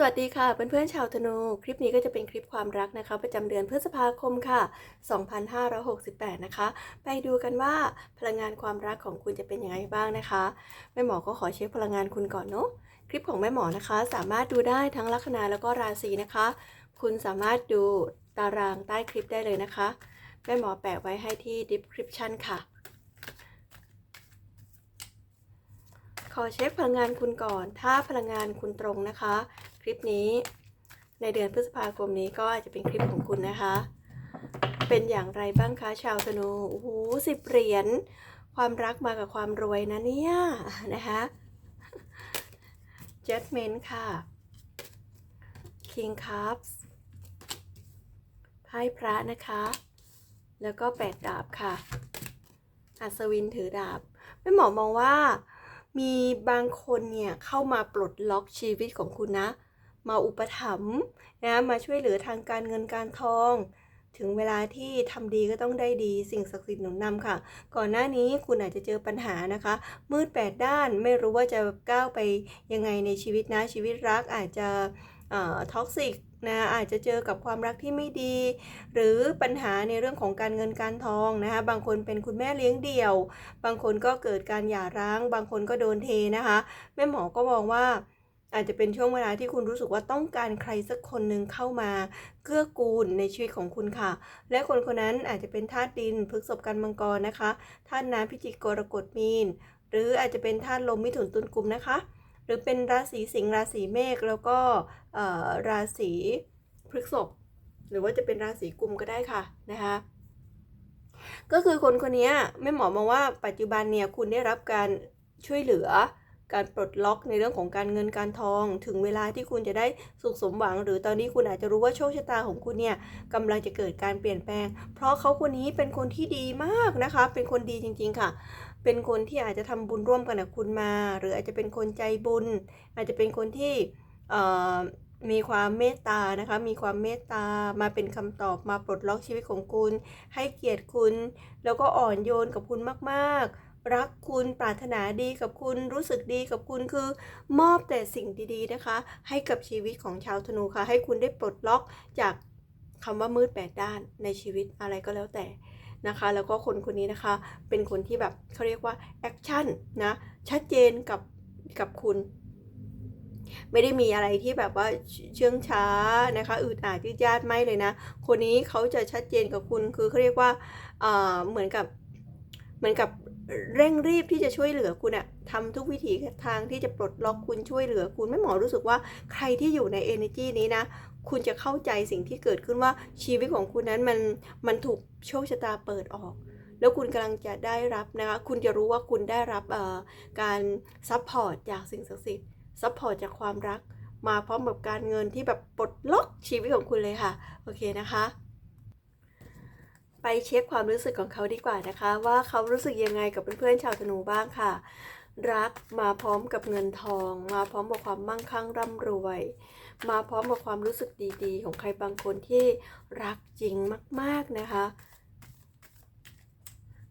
สวัสดีค่ะเพื่อนๆชาวธนู คลิปนี้ก็จะเป็นคลิปความรักนะคะ ประจำเดือนพฤษภาคมค่ะ 2568 นะคะ ไปดูกันว่าพลังงานความรักของคุณจะเป็นยังไงบ้างนะคะแม่หมอก็ขอเช็คพลังงานคุณก่อนเนาะคลิปของแม่หมอนะคะ สามารถดูได้ทั้งลัคนาแล้วก็ราศีนะคะ คุณสามารถดูตารางใต้คลิปได้เลยนะคะแม่หมอแปะไว้ให้ที่ description ค่ะขอเช็คพลังงานคุณก่อน ถ้าพลังงานคุณตรงนะคะ คลิปนี้ในเดือนพฤษภาคมนี้ก็อาจจะเป็นคลิปของคุณนะคะ เป็นอย่างไรบ้างคะชาวธนู โอ้โหสิบเหรียญ ความรักมากับความรวยนะเนี่ยนะคะ Judgment ค่ะ King Cups ไพ่พระนะคะ แล้วก็แปดดาบค่ะ อัศวินถือดาบแม่หมอมองว่า มีบางคนเนี่ยเข้ามาปลดล็อกชีวิตของคุณนะ มาอุปถัมภ์นะมาช่วยเหลือทางการเงินการทอง ถึงเวลาที่ทำดีก็ต้องได้ดีสิ่งศักดิ์สิทธิ์หนุนนำค่ะ ก่อนหน้านี้คุณอาจจะเจอปัญหานะคะ มืดแปดด้านไม่รู้ว่าจะก้าวไปยังไงในชีวิตนะชีวิตรักอาจจะท็อกซิกนะอาจจะเจอกับความรักที่ไม่ดี หรือปัญหาในเรื่องของการเงินการทองนะคะบางคนเป็นคุณแม่เลี้ยงเดี่ยว บางคนก็เกิดการหย่าร้าง บางคนก็โดนเทนะคะ แม่หมอก็มองว่า อาจจะเป็นช่วงเวลาที่คุณรู้สึกว่าต้องการใครสักคนหนึ่งเข้ามาเกื้อกูลในชีวิตของคุณค่ะ และคนคนนั้นอาจจะเป็นธาตุดินพฤกษภกันมังกรนะคะธาตุน้ำพิจิกกรกฎมีน หรืออาจจะเป็นธาตุลมมิถุนตุลกุมนะคะ หรือเป็นราศีสิงห์ราศีเมษแล้วก็ราศีพฤกษภหรือว่าจะเป็นราศีกุมก็ได้ค่ะนะคะก็คือคนคนนี้แม่หมอมองว่าปัจจุบันเนี่ยคุณได้รับการช่วยเหลือ การปลดล็อกในเรื่องของการเงินการทอง ถึงเวลาที่คุณจะได้สุขสมหวัง หรือตอนนี้คุณอาจจะรู้ว่าโชคชะตาของคุณเนี่ยกำลังจะเกิดการเปลี่ยนแปลง เพราะเขาคนนี้เป็นคนที่ดีมากนะคะ เป็นคนดีจริง ๆค่ะ เป็นคนที่อาจจะทำบุญร่วมกันกับคุณมา หรืออาจจะเป็นคนใจบุญ อาจจะเป็นคนที่มีความเมตตานะคะ มีความเมตตามาเป็นคำตอบมาปลดล็อกชีวิตของคุณ ให้เกียรติคุณ แล้วก็อ่อนโยนกับคุณมากๆ รักคุณปรารถนาดีกับคุณรู้สึกดีกับคุณคือ มอบแต่สิ่งดีๆนะคะ ให้กับชีวิตของชาวธนูค่ะ ให้คุณได้ปลดล็อกจากคำว่ามืดแปดด้านในชีวิตอะไรก็แล้วแต่นะคะ แล้วก็คนคนนี้นะคะเป็นคนที่แบบเขาเรียกว่าแอคชั่นนะชัดเจนกับกับคุณไม่ได้มีอะไรที่แบบว่าเชื่องช้านะคะอืดอาดยืดยาดไม่เลยนะ คนนี้เขาจะชัดเจนกับคุณคือเขาเรียกว่าเหมือนกับเหมือนกับ เร่งรีบที่จะช่วยเหลือคุณอะทำทุกวิถีทางที่จะปลดล็อกคุณช่วยเหลือคุณไม่หมอรู้สึกว่าใครที่อยู่ใน energy นี้นะ คุณจะเข้าใจสิ่งที่เกิดขึ้นว่าชีวิตของคุณนั้นมันมันถูกโชคชะตาเปิดออก แล้วคุณกำลังจะได้รับนะคะคุณจะรู้ว่าคุณได้รับการซัพพอร์ตจากสิ่งศักดิ์สิทธิ์ซัพพอร์ตจากความรักมาพร้อมกับการเงินที่แบบปลดล็อกชีวิตของคุณเลยค่ะ โอเคนะคะ ไปเช็คความรู้สึกของเขาดีกว่านะคะ ว่าเขารู้สึกยังไงกับเพื่อนๆชาวธนูบ้างค่ะ รักมาพร้อมกับเงินทอง มาพร้อมกับความมั่งคั่งร่ำรวย มาพร้อมกับความรู้สึกดีๆ ของใครบางคนที่รักจริงมาก ๆนะคะ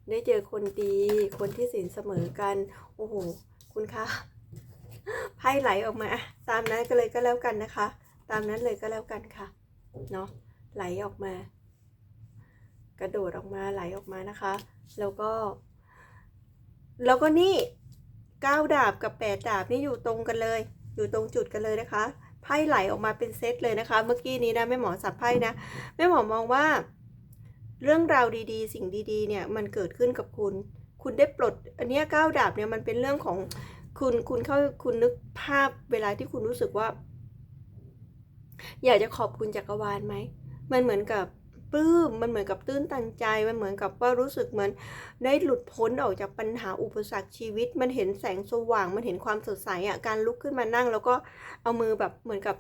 ได้เจอคนดีคนที่สินเสมอกันโอ้โหคุณคะไพ่ไหลออกมา ตามนั้นก็เลยก็แล้วกันนะคะ ตามนั้นเลยก็แล้วกันค่ะเนาะไหลออกมา กระโดดออกมาไหลออกมานะคะ แล้วก็ แล้วก็นี่เก้าดาบกับแปดดาบนี่อยู่ตรงกันเลย อยู่ตรงจุดกันเลยนะคะไพ่ไหลออกมาเป็นเซตเลยนะคะ เมื่อกี้นี้นะแม่หมอสับไพ่นะแม่หมอมองว่า เรื่องราวดีๆ สิ่งดีๆ เนี่ยมันเกิดขึ้นกับคุณ คุณได้ปลด อันนี้เก้าดาบเนี่ยมันเป็นเรื่องของคุณคุณเข้าคุณนึกภาพเวลาที่คุณรู้สึกว่า อยากจะขอบคุณจักรวาลไหมมันเหมือนกับ ปลื้มมันเหมือนกับตื้นตันใจมันเหมือนกับว่ารู้สึกเหมือนได้หลุดพ้นออกจากปัญหาอุปสรรคชีวิต มันเห็นแสงสว่าง มันเห็นความสดใสอะการลุกขึ้นมานั่ง แล้วก็เอามือแบบเหมือนกับ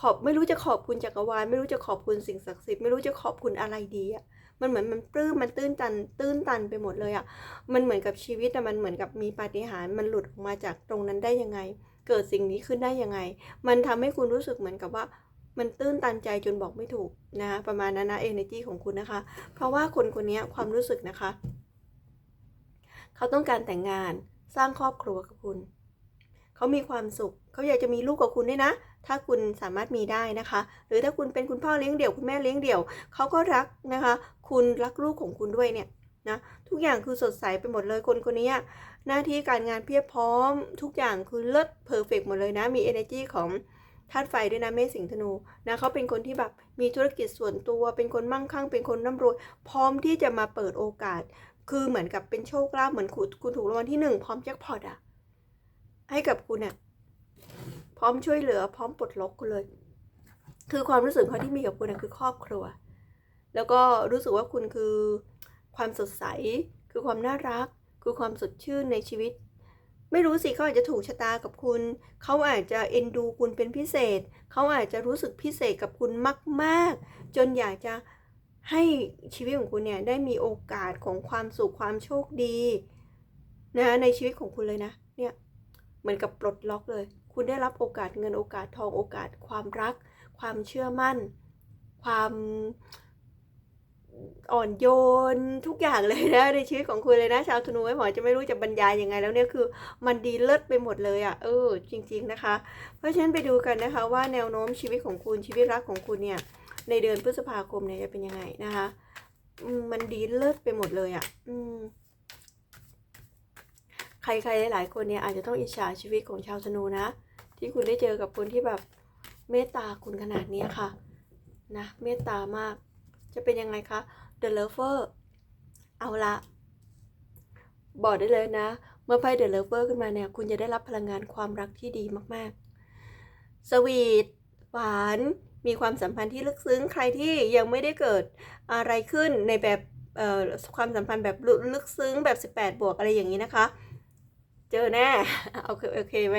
ขอบไม่รู้จะขอบคุณจักรวาลไม่รู้จะขอบคุณสิ่งศักดิ์สิทธิ์ไม่รู้จะขอบคุณอะไรดีอะมันเหมือนมันปลื้มมันตื้นตัน ตื้นตันไปหมดเลยอะมันเหมือนกับชีวิตอะมันเหมือนกับมีปาฏิหาริย์มันหลุดออกมาจากตรงนั้นได้ยังไง เกิดสิ่งนี้ขึ้นได้ยังไง มันทำให้คุณรู้สึกเหมือนกับว่า มันตื้นตันใจจนบอกไม่ถูกนะคะประมาณนั้นนะเอเนจีของคุณนะคะ เพราะว่าคนคนนี้ความรู้สึกนะคะ เขาต้องการแต่งงานสร้างครอบครัวกับคุณ เขามีความสุข เขาอยากจะมีลูกกับคุณด้วยนะ ถ้าคุณสามารถมีได้นะคะ หรือถ้าคุณเป็นคุณพ่อเลี้ยงเดี่ยวคุณแม่เลี้ยงเดี่ยว เขาก็รักนะคะ คุณรักลูกของคุณด้วยเนี่ยนะทุกอย่างคือสดใสไปหมดเลยคนคนนี้หน้าที่การงานเพียบพร้อม ทุกอย่างคือเลิศเพอร์เฟกหมดเลยนะ มี energy ของ ธาตุไฟด้วยนะเมษสิงห์ธนูนะเขาเป็นคนที่แบบมีธุรกิจส่วนตัว เป็นคนมั่งคั่ง เป็นคนร่ำรวย พร้อมที่จะมาเปิดโอกาส คือเหมือนกับเป็นโชคลาภเหมือนคุณคุณถูกรางวัลที่หนึ่งพร้อมแจ็คพอตอะให้กับคุณอะพร้อมช่วยเหลือ พร้อมปลดล็อกคุณเลย คือความรู้สึกเขาที่มีกับคุณอะคือครอบครัว แล้วก็รู้สึกว่าคุณคือความสดใส คือความน่ารัก คือความสดชื่นในชีวิต ไม่รู้สิเขาอาจจะถูกชะตากับคุณ เขาอาจจะเอ็นดูคุณเป็นพิเศษ เขาอาจจะรู้สึกพิเศษกับคุณมาก ๆ จนอยากจะให้ชีวิตของคุณเนี่ยได้มีโอกาสของความสุขความโชคดีนะในชีวิตของคุณเลยนะเนี่ยเหมือนกับปลดล็อกเลย คุณได้รับโอกาสเงินโอกาสทองโอกาสความรัก ความเชื่อมั่น ความ อ่อนโยนทุกอย่างเลยนะในชีวิตของคุณเลยนะ ชาวธนูไม่หมอจะไม่รู้จะบรรยายยังไงแล้วเนี่ยคือ มันดีเลิศไปหมดเลยอะ่ะเออ จริง ๆนะคะ เพราะฉะนั้นไปดูกันนะคะ ว่าแนวโน้มชีวิตของคุณชีวิตรักของคุณเนี่ย ในเดือนพฤษภาคมเนี่ยจะเป็นยังไงนะคะมันดีเลิศไปหมดเลยอะ่ะ อืมใครๆหลายๆคนเนี่ยอาจจะต้องอิจฉาชีวิตของชาวธนูนะ ที่คุณได้เจอกับคนที่แบบเมตตาคุณขนาดนี้ค่ะ นะเมตตามาก จะเป็นยังไงคะ The Lover เอาละบอกได้เลยนะ เมื่อไพ่ The Lover ขึ้นมาเนี่ย คุณจะได้รับพลังงานความรักที่ดีมากๆ สวีทหวานมีความสัมพันธ์ที่ลึกซึ้งใครที่ยังไม่ได้เกิดอะไรขึ้นในแบบความสัมพันธ์แบบลึกซึ้งแบบ 18 บวกอะไรอย่างนี้นะคะ เจอแน่โอเคโอเคไหม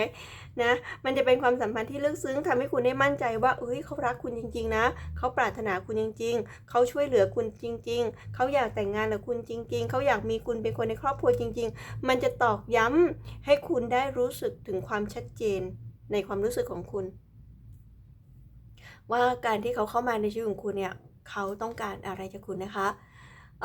นะมันจะเป็นความสัมพันธ์ที่ลึกซึ้งทำให้คุณได้มั่นใจว่าเอ้ยเขารักคุณจริง ๆ นะเขาปรารถนาคุณจริง ๆเขาช่วยเหลือคุณจริง ๆเขาอยากแต่งงานกับคุณจริง ๆเขาอยากมีคุณเป็นคนในครอบครัวจริง ๆ มันจะตอกย้ำให้คุณได้รู้สึกถึงความชัดเจนในความรู้สึกของคุณ ว่าการที่เขาเข้ามาในชีวิตของคุณเนี่ยเขาต้องการอะไรจากคุณนะคะ เ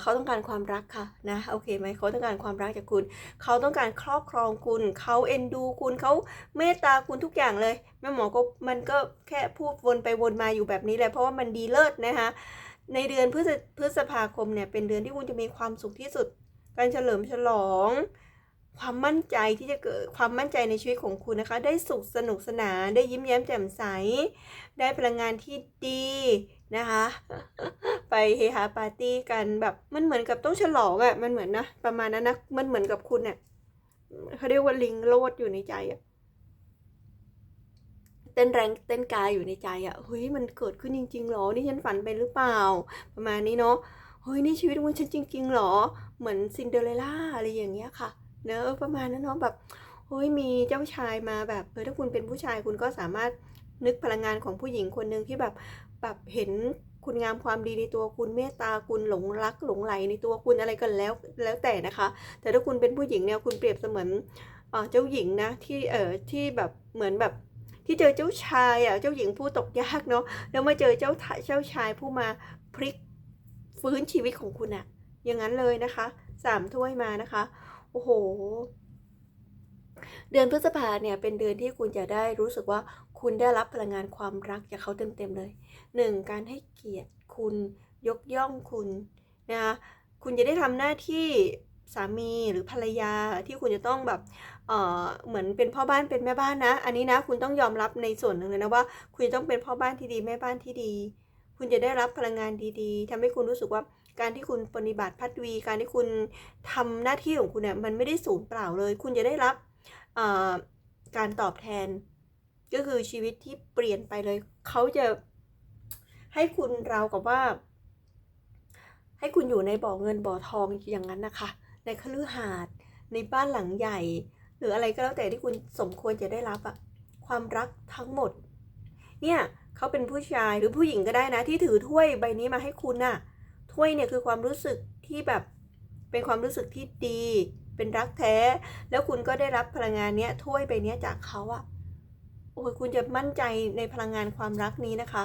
เขาต้องการความรักค่ะนะโอเคไหมเขาต้องการความรักจากคุณ เขาต้องการครอบครองคุณ เขาเอ็นดูคุณเขาเมตตาคุณทุกอย่างเลยแม่หมอก็มันก็แค่พูดวนไปวนมาอยู่แบบนี้แหละเพราะว่ามันดีเลิศนะคะในเดือนพฤษพฤษภาคมเนี่ยเป็นเดือนที่คุณจะมีความสุขที่สุด การเฉลิมฉลอง ความมั่นใจที่จะเกิดความมั่นใจในชีวิตของคุณนะคะ ได้สุขสนุกสนานได้ยิ้มแย้มแจ่มใส ได้พลังงานที่ดี นะคะ ไปเฮฮาปาร์ตี้กันแบบมันเหมือนกับต้องฉลองอะ่ะมันเหมือนนะประมาณนั้นนะมันเหมือนกับคุณเนี่ยเขาเรียกว่าลิงโลดอยู่ในใจอะ่ะเต้นแรงเต้นกายอยู่ในใจอะ่ะเฮ้ยมันเกิดขึ้นจริงๆหรอนี่ฉันฝันไปหรือเปล่า ประมาณนี้เนาะเฮ้ยนี่ชีวิตของฉันจริงๆหรอ เหมือนซินเดอเรลล่าอะไรอย่างเงี้ยค่ะเนอะประมาณนั้นเนาะแบบเฮ้ยมีเจ้าชายมาแบบเออถ้าคุณเป็นผู้ชายคุณก็สามารถนึกพลังงานของผู้หญิงคนหนึ่งที่แบบ แบบเห็นคุณงามความดีในตัวคุณเมตตาคุณหลงรักหลงไหลในตัวคุณอะไรกันแล้วแล้วแต่นะคะ แต่ถ้าคุณเป็นผู้หญิงเนี่ยคุณเปรียบเสมือนเจ้าหญิงนะที่เอ่อที่แบบเหมือนแบบที่เจอเจ้าชายอะเจ้าหญิงผู้ตกยากเนาะแล้วมาเจอเจ้าเจ้าชายผู้มาพลิกฟื้นชีวิตของคุณอะอย่างนั้นเลยนะคะสามถ้วยมานะคะโอ้โห เดือนพฤษภาเนี่ยเป็นเดือนที่คุณจะได้รู้สึกว่าคุณได้รับพลังงานความรักจากเขาเต็มๆเลย หนึ่งการให้เกียรติคุณยกย่องคุณนะคะคุณจะได้ทำหน้าที่สามีหรือภรรยาที่คุณจะต้องแบบเออเหมือนเป็นพ่อบ้านเป็นแม่บ้านนะ อันนี้นะคุณต้องยอมรับในส่วนหนึ่งเลยนะว่าคุณจะต้องเป็นพ่อบ้านที่ดีแม่บ้านที่ดี คุณจะได้รับพลังงานดีๆทำให้คุณรู้สึกว่าการที่คุณปฏิบัติพัดวี การที่คุณทำหน้าที่ของคุณเนี่ยมันไม่ได้สูญเปล่าเลย คุณจะได้รับการตอบแทน ก็คือชีวิตที่เปลี่ยนไปเลยเขาจะ ให้คุณเราวกับว่า ให้คุณอยู่ในบ่อเงินบ่อทองอย่างนั้นนะคะ ในคฤหาสน์ในบ้านหลังใหญ่ หรืออะไรก็แล้วแต่ที่คุณสมควรจะได้รับอะความรักทั้งหมด เนี่ยเขาเป็นผู้ชายหรือผู้หญิงก็ได้นะ ที่ถือถ้วยใบนี้มาให้คุณน่ะถ้วยเนี่ยคือความรู้สึกที่แบบเป็นความรู้สึกที่ดี เป็นรักแท้ แล้วคุณก็ได้รับพลังงานเนี้ยถ้วยใบเนี้ยจากเขาอะโอ้ยคุณจะมั่นใจในพลังงานความรักนี้นะคะ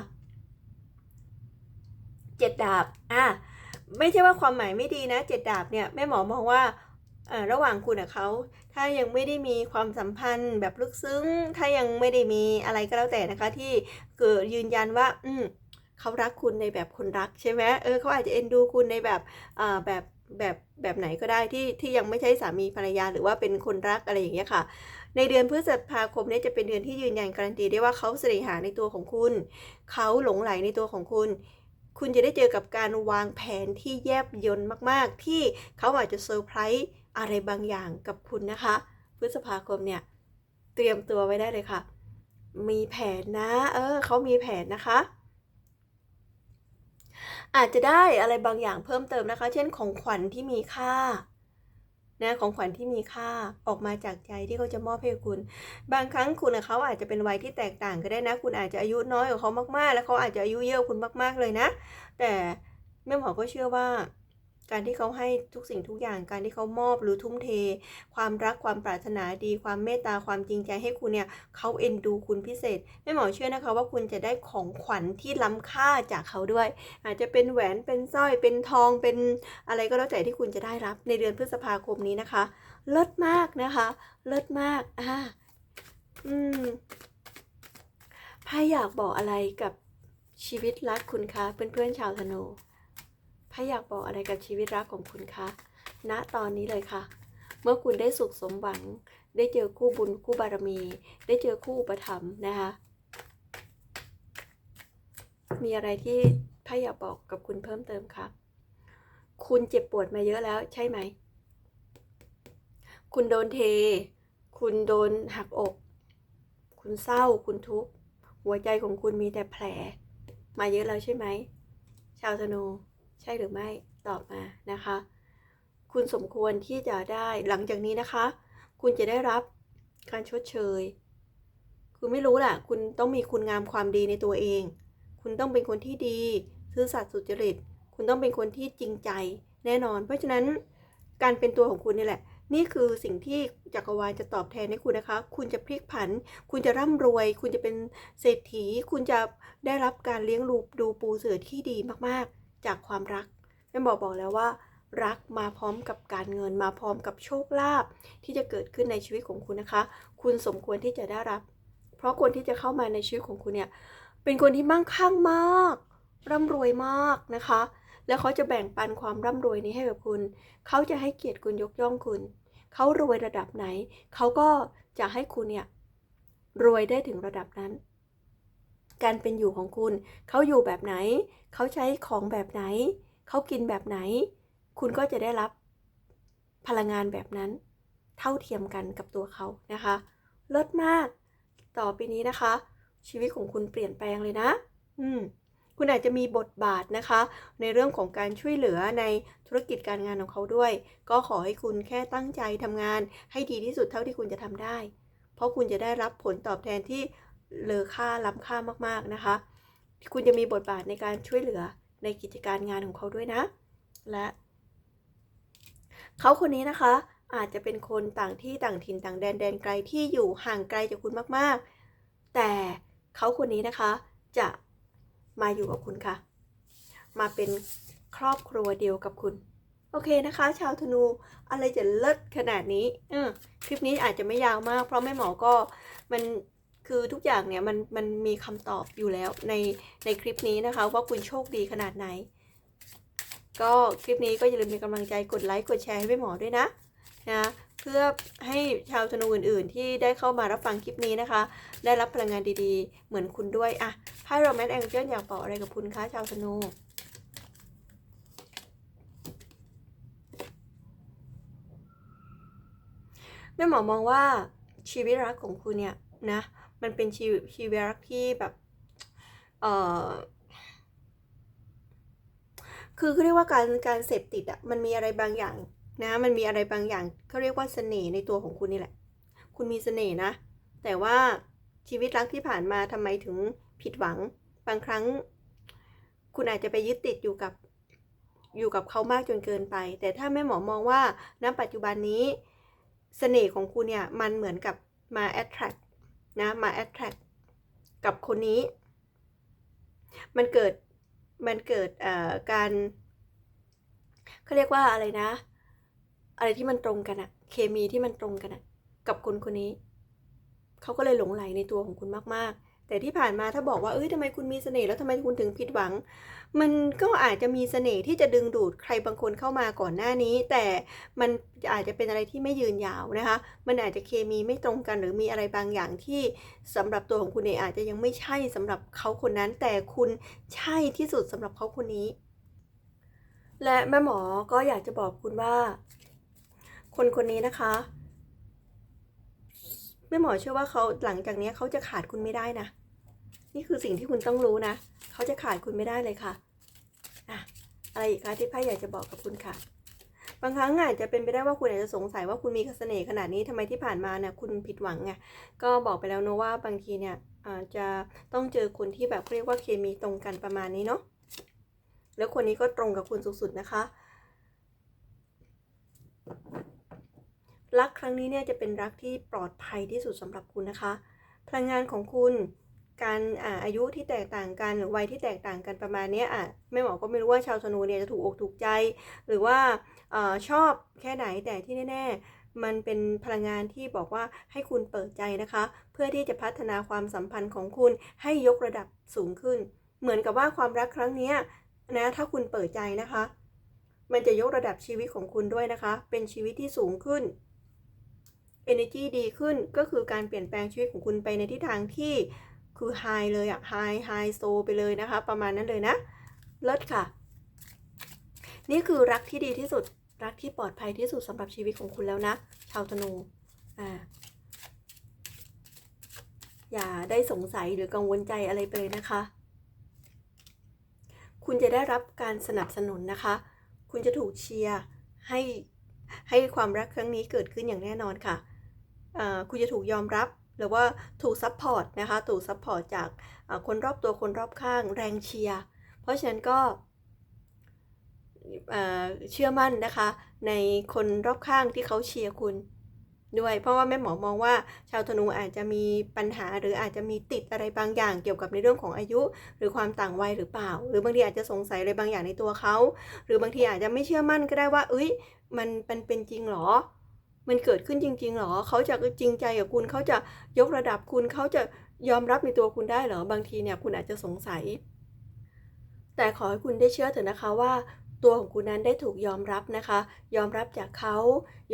เจ็ดดาบอะไม่ใช่ว่าความหมายไม่ดีนะเจ็ดดาบเนี่ยแม่หมอมองว่าระหว่างคุณกับเขาถ้ายังไม่ได้มีความสัมพันธ์แบบลึกซึ้ง ถ้ายังไม่ได้มีอะไรก็แล้วแต่นะคะ ที่เกิดยืนยันว่า อืมเขารักคุณในแบบคนรักใช่ไหมเออเขาอาจจะเอ็นดูคุณในแบบอ่าแบบแบบแบบไหนก็ได้ที่ที่ยังไม่ใช่สามีภรรยาหรือว่าเป็นคนรักอะไรอย่างเงี้ยค่ะ ในเดือนพฤษภาคมนี้จะเป็นเดือนที่ยืนยันการันตีได้ว่าเขาเสน่หาในตัวของคุณ เขาหลงไหลในตัวของคุณ คุณจะได้เจอกับการวางแผนที่แยบยลมาก ๆ ที่เขาอาจจะเซอร์ไพรส์อะไรบางอย่างกับคุณนะคะ พฤษภาคมเนี่ย เตรียมตัวไว้ได้เลยค่ะ มีแผนนะ เออเขามีแผนนะคะ อาจจะได้อะไรบางอย่างเพิ่มเติมนะคะ เช่นของขวัญที่มีค่า นะของขวัญที่มีค่าออกมาจากใจที่เขาจะมอบให้คุณ บางครั้งคุณกับเขาอาจจะเป็นวัยที่แตกต่างก็ได้นะ คุณอาจจะอายุน้อยกว่าเขามากๆ แล้วเขาอาจจะอายุเยอะคุณมาก ๆเลยนะ แต่แม่หมอก็เชื่อว่า การที่เขาให้ทุกสิ่งทุกอย่างการที่เขามอบหรือทุ่มเท ความรักความปรารถนาดี ความเมตตาความจริงใจให้คุณเนี่ยเขาเอ็นดูคุณพิเศษแม่หมอเชื่อนะคะว่าคุณจะได้ของขวัญที่ล้ำค่าจากเขาด้วย อาจจะเป็นแหวนเป็นสร้อยเป็นทองเป็นอะไรก็แล้วแต่ที่คุณจะได้รับในเดือนพฤษภาคมนี้นะคะเลิศมากนะคะเลิศมากอ่าอืมไพ่อยากบอกอะไรกับชีวิตรักคุณคะเพื่อนๆชาวธนู ไพ่อยากบอกอะไรกับชีวิตรักของคุณคะณตอนนี้เลยค่ะ เมื่อคุณได้สุขสมหวัง ได้เจอคู่บุญคู่บารมี ได้เจอคู่อุปถัมภ์นะคะ มีอะไรที่ไพ่อยากบอกกับคุณเพิ่มเติมคะคุณเจ็บปวดมาเยอะแล้วใช่ไหม คุณโดนเท คุณโดนหักอก คุณเศร้า คุณทุกข์ หัวใจของคุณมีแต่แผล มาเยอะแล้วใช่ไหม ชาวธนู ใช่หรือไม่ตอบมานะคะ คุณสมควรที่จะได้หลังจากนี้นะคะ คุณจะได้รับการชดเชย คุณไม่รู้แหละคุณต้องมีคุณงามความดีในตัวเอง คุณต้องเป็นคนที่ดีซื่อสัตย์สุจริต คุณต้องเป็นคนที่จริงใจแน่นอน เพราะฉะนั้นการเป็นตัวของคุณนี่แหละ นี่คือสิ่งที่จักรวาลจะตอบแทนให้คุณนะคะ คุณจะพลิกผัน คุณจะร่ำรวย คุณจะเป็นเศรษฐี คุณจะได้รับการเลี้ยงดูปูเสือที่ดีมากๆ จากความรักแม่บอกบอกแล้วว่า รักมาพร้อมกับการเงินมาพร้อมกับโชคลาภที่จะเกิดขึ้นในชีวิตของคุณนะคะ คุณสมควรที่จะได้รับ เพราะคนที่จะเข้ามาในชีวิตของคุณเนี่ยเป็นคนที่มั่งคั่งมาก ร่ำรวยมากนะคะ แล้วเขาจะแบ่งปันความร่ำรวยนี้ให้กับคุณ เขาจะให้เกียรติคุณยกย่องคุณ เขารวยระดับไหน เขาก็จะให้คุณเนี่ยรวยได้ถึงระดับนั้น การเป็นอยู่ของคุณ เขาอยู่แบบไหน เขาใช้ของแบบไหน เขากินแบบไหน คุณก็จะได้รับพลังงานแบบนั้น เท่าเทียมกันกับตัวเขานะคะเลิศมาก ต่อไปนี้นะคะ ชีวิตของคุณเปลี่ยนแปลงเลยนะ อืมคุณอาจจะมีบทบาทนะคะ ในเรื่องของการช่วยเหลือในธุรกิจการงานของเขาด้วย ก็ขอให้คุณแค่ตั้งใจทำงานให้ดีที่สุดเท่าที่คุณจะทำได้ เพราะคุณจะได้รับผลตอบแทนที่ เลอค่าล้ำค่ามากๆนะคะ คุณจะมีบทบาทในการช่วยเหลือในกิจการงานของเขาด้วยนะ และ เขาคนนี้นะคะ อาจจะเป็นคนต่างที่ต่างถิ่นต่างแดนแดนไกลที่อยู่ห่างไกลจากคุณมากๆ แต่เขาคนนี้นะคะจะมาอยู่กับคุณค่ะ มาเป็นครอบครัวเดียวกับคุณ โอเคนะคะ ชาวธนูอะไรจะเลิศขนาดนี้อคลิปนี้อาจจะไม่ยาวมาก เพราะแม่หมอก็มัน คือทุกอย่างเนี่ยมันมันมีคำตอบอยู่แล้วในในคลิปนี้นะคะ ว่าคุณโชคดีขนาดไหน ก็คลิปนี้ก็อย่าลืมเป็นกำลังใจกดไลค์กดแชร์ให้แม่หมอด้วยนะนะเพื่อให้ชาวธนูอื่น ๆ ที่ได้เข้ามารับฟังคลิปนี้นะคะ ได้รับพลังงานดีๆ เหมือนคุณด้วยอะไพ่โรแมนต์แองเจิลอยากบอกอะไรกับคุณคะชาวธนูแม่หมอมองว่าชีวิตรักของคุณเนี่ยนะ มันเป็นชีวิชีวิตรักที่แบบเอ่อคือเขาเรียกว่าการการเสพติดอะมันมีอะไรบางอย่างนะมันมีอะไรบางอย่างเขาเรียกว่าเสน่ห์ในตัวของคุณนี่แหละ คุณมีเสน่ห์นะ แต่ว่าชีวิตรักที่ผ่านมาทำไมถึงผิดหวังบางครั้ง คุณอาจจะไปยึดติดอยู่กับอยู่กับเขามากจนเกินไป แต่ถ้าแม่หมอมองว่าณปัจจุบันนี้ เสน่ห์ของคุณเนี่ยมันเหมือนกับมา attract นะมา attract กับคนนี้ มันเกิดมันเกิดการเขาเรียกว่าอะไรนะ อะไรที่มันตรงกันอะเคมีที่มันตรงกันอะกับคนคนนี้ เขาก็เลยหลงไหลในตัวของคุณมาก ๆ แต่ที่ผ่านมาถ้าบอกว่าเอ้ยทำไมคุณมีเสน่ห์แล้วทำไมคุณถึงผิดหวัง มันก็อาจจะมีเสน่ห์ที่จะดึงดูดใครบางคนเข้ามาก่อนหน้านี้ แต่มันอาจจะเป็นอะไรที่ไม่ยืนยาวนะคะ มันอาจจะเคมีไม่ตรงกันหรือมีอะไรบางอย่างที่สำหรับตัวของคุณเองอาจจะยังไม่ใช่สำหรับเขาคนนั้น แต่คุณใช่ที่สุดสำหรับเขาคนนี้ และแม่หมอก็อยากจะบอกคุณว่า คนคนนี้นะคะแม่หมอเชื่อว่าเขาหลังจากนี้เขาจะขาดคุณไม่ได้นะ นี่คือสิ่งที่คุณต้องรู้นะ เขาจะขาดคุณไม่ได้เลยค่ะอะอะไรอีกคะที่ไพ่อยากจะบอกกับคุณค่ะ บางครั้งอาจจะเป็นไปได้ว่าคุณอาจจะสงสัยว่าคุณมีเสน่ห์ขนาดนี้ทำไมที่ผ่านมาเนี่ยคุณผิดหวังไง ก็บอกไปแล้วเนะว่าบางทีเนี่ยอาจจะต้องเจอคนที่แบบเรียกว่าเคมีตรงกันประมาณนี้เนาะ แล้วคนนี้ก็ตรงกับคุณสุดๆนะคะรักครั้งนี้เนี่ยจะเป็นรักที่ปลอดภัยที่สุดสำหรับคุณนะคะ พลังงานของคุณ การอาอายุที่แตกต่างกันหรือวัยที่แตกต่างกันประมาณนี้อะแม่หมอก็ไม่รู้ว่าชาวธนูเนี่ยจะถูกอกถูกใจ หรือว่าอชอบแค่ไหนแต่ที่แน่ ๆ มันเป็นพลังงานที่บอกว่าให้คุณเปิดใจนะคะ เพื่อที่จะพัฒนาความสัมพันธ์ของคุณให้ยกระดับสูงขึ้น เหมือนกับว่าความรักครั้งนี้นะถ้าคุณเปิดใจนะคะ มันจะยกระดับชีวิตของคุณด้วยนะคะ เป็นชีวิตที่สูงขึ้น energy ดีขึ้นก็คือการเปลี่ยนแปลงชีวิตของคุณไปในทิศทางที่ คือ high เลยอะ high high so ไปเลยนะคะ ประมาณนั้นเลยนะ เลิศค่ะ นี่คือรักที่ดีที่สุด รักที่ปลอดภัยที่สุดสำหรับชีวิตของคุณแล้วนะ ชาวธนูอ่าอย่าได้สงสัยหรือกังวลใจอะไรไปเลยนะคะ คุณจะได้รับการสนับสนุนนะคะ คุณจะถูกเชียร์ให้ให้ความรักครั้งนี้เกิดขึ้นอย่างแน่นอนค่ะ คุณจะถูกยอมรับ หรือว่าถูกซัพพอร์ตนะคะถูกซัพพอร์ตจากคนรอบตัวคนรอบข้างแรงเชียร์เพราะฉะนั้นก็เชื่อมั่นนะคะ ในคนรอบข้างที่เขาเชียร์คุณด้วย เพราะว่าแม่หมอมองว่าชาวธนูอาจจะมีปัญหาหรืออาจจะมีติดอะไรบางอย่างเกี่ยวกับในเรื่องของอายุ หรือความต่างวัยหรือเปล่า หรือบางทีอาจจะสงสัยอะไรบางอย่างในตัวเขา หรือบางทีอาจจะไม่เชื่อมั่นก็ได้ว่า เอ้ยมันมันเป็นจริงหรอ มันเกิดขึ้นจริง ๆ หรอ เขาจะจริงใจกับคุณ เขาจะยกระดับคุณ เขาจะยอมรับในตัวคุณได้เหรอ บางทีเนี่ยคุณอาจจะสงสัย แต่ขอให้คุณได้เชื่อเถอะนะคะว่า ตัวของคุณนั้นได้ถูกยอมรับนะคะ ยอมรับจากเขา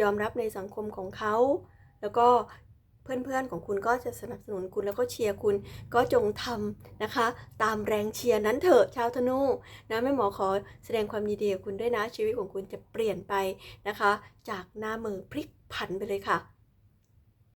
ยอมรับในสังคมของเขา แล้วก็ เพื่อนๆของคุณก็จะสนับสนุนคุณแล้วก็เชียร์คุณก็จงทำนะคะ ตามแรงเชียร์นั้นเถอะชาวธนูนะแม่หมอขอแสดงความยินดีกับคุณด้วยนะชีวิตของคุณจะเปลี่ยนไปนะคะ จากหน้ามือพลิกผันไปเลยค่ะ